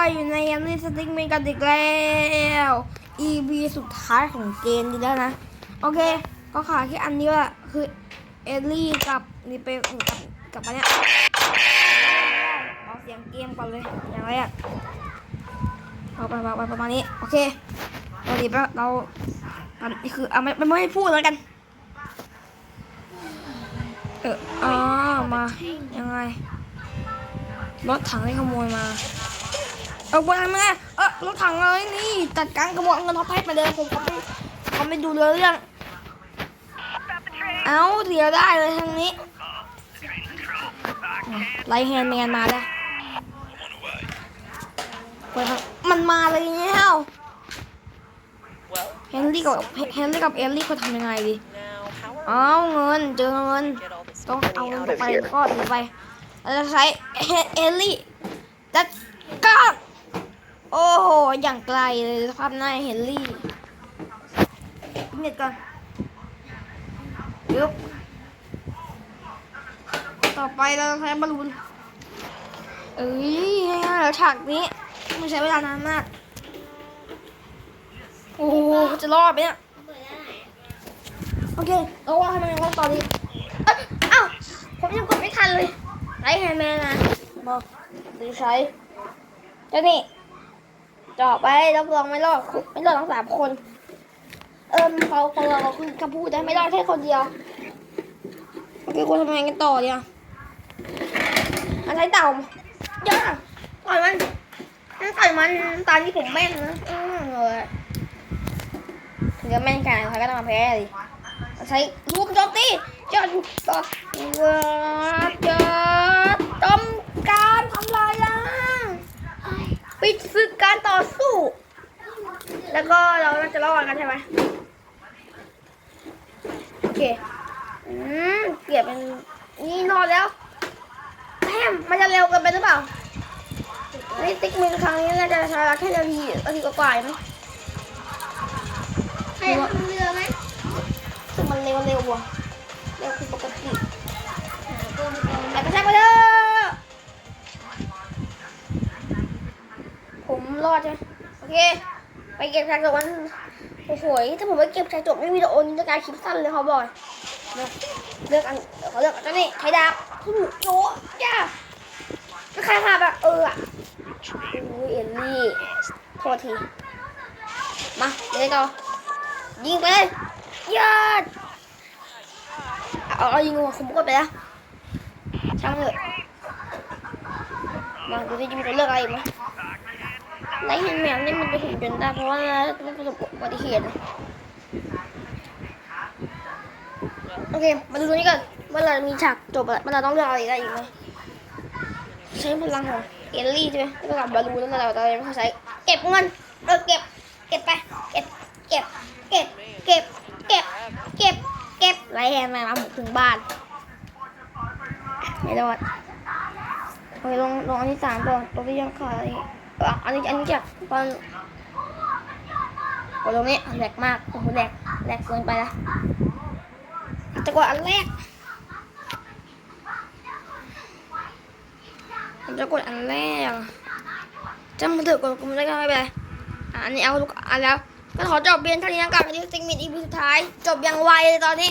ด้วยอยู่ในยันนี่สติ๊กเมกันอีกแล้ว EP สุดท้ายของเกมนี้แล้วนะ โอเค ก็ขาดแค่อันนี้แหละคือเอลลี่กับนี่เป็นกับกับอันเนี้ยเอาเสียงเกมก่อนเลยอย่างแรกเอาไปไปไปประมาณนี้ โอเคเราดีไปเราอันนี้คือเอาไม่ไม่ให้พูดแล้วกัน เอออ๋อมายังไงรถถังที่ขโมยมา เอาไปทำไงเออรถถังเลยนี่จัดการขโมยเอาเงินท็อปให้ไปเลยผมเขาไม่เขาไม่ดูเรื่อง เอาเสียได้เลยทางนี้ไลท์แฮนด์แมนมาแล้วเปิดทามันมาเลยเนี่ยเฮนรี่กับเฮนรี่กับเอลลี่เขาทำยังไงดีเอาเงินเจอเงินต้องเอาเงินไปก็ไปเราจะใช้เอลลี่ดัดก้า โอ้โห อย่างไกลเลยภาพหน้าเฮลลี่เน็ตก่อนยุบต่อไปเราใช้บอลลูน เอ้ยง่ายๆแล้วฉากนี้ไม่ใช้เวลานานมาก โอ้โหจะรอดไหมเนี่ย โอเคเราว่าให้มันยังไงต่อดีเอ้ยเอ้าผมยังกดไม่ทันเลยไรแฮนด์แมนนะบอกดีใช้เจ้านี่ จ่อไปรับรองไม่รอดไม่รอดทั้งสามคน เอิมเขาเขาเราคือคำพูดได้ไม่รอดแค่คนเดียวโอเคคุณทำงไงกันต่อเนี่ยมันใช้เต่าเยอะต่อยมันต่อยมันตอนที่ผมแม่นนะเลยถึงจะแม่นขนาดไหนก็ต้องมาแพ้ดิใช้ลูกโจมตีจอดต่อจอดจมการทำลายล้างปิดศึกการต่อสู้ แล้วก็เราน่าจะรอดกันใช่ไหมโอเค อืมเกียบเป็นนี่รอดแล้วแทมมันจะเร็วเกินไปหรือเปล่านี่ติ๊กมือครั้งนี้น่าจะใช้เวลาแค่นาทีนาทีกว่าๆเองไหมใครทำเรือไหมซึ่งมันเร็วเร็วว่ะเร็วคือปกติแต่กระชากไปเถอะผมรอดใช่ไหมโอเค ไปเก็บชายจบมันโอ้โหถ้าผมไปเก็บชายจบไม่วิดีโอนี้จะกลายคลิปสั้นเลยเขาบอกเลือกเลือกอันเขาเลือกอันนี้ใช้ดาบผู้โจ้ย่าไม่ใครพาแบบเอออะโอ้ยเอลลี่โทษทีมาเลยต่อยิงไปเลยยอดเอาเอายิงหัวคุมก็ไปแล้วช่างเถอะมาดูที่จะมีตัวเลือกอะไรอีกไหม ไลท์แฮนแมนนี่มันจะหุ่นยนต์ได้เพราะว่ามันประสบอุบัติเหตุโอเค มาดูตรงนี้ก่อนว่าเรามีฉากจบอะไรว่าเราต้องเลือกอะไรได้อีกไหมใช้พลังของเอลลี่ใช่ไหมแล้วกับบอลูนแล้วเราเราไม่เข้าใช้เก็บเงินเออเก็บ เก็บไป เก็บ เก็บ เก็บ เก็บ เก็บ เก็บ เก็บไรแฮนมามาบุกถึงบ้านไม่รอดโอเคลงลงอันที่สามตัวตัวที่ยังขาดอีก อันนี้อันนี้จากตอนกดตรงนี้แหลกมากโอ้โหแหลกแหลกเกินไปละจะกดอันแรกผมจะกดอันแรกจำมันเถอะกดกดไม่ได้ก็ไม่เป็นไรอันนี้เอาทุกอันแล้ว ก็ขอจบเพียงเท่านี้นะครับอันนี้ซิงมินอีพีสุดท้าย จบอย่างไวเลยตอนนี้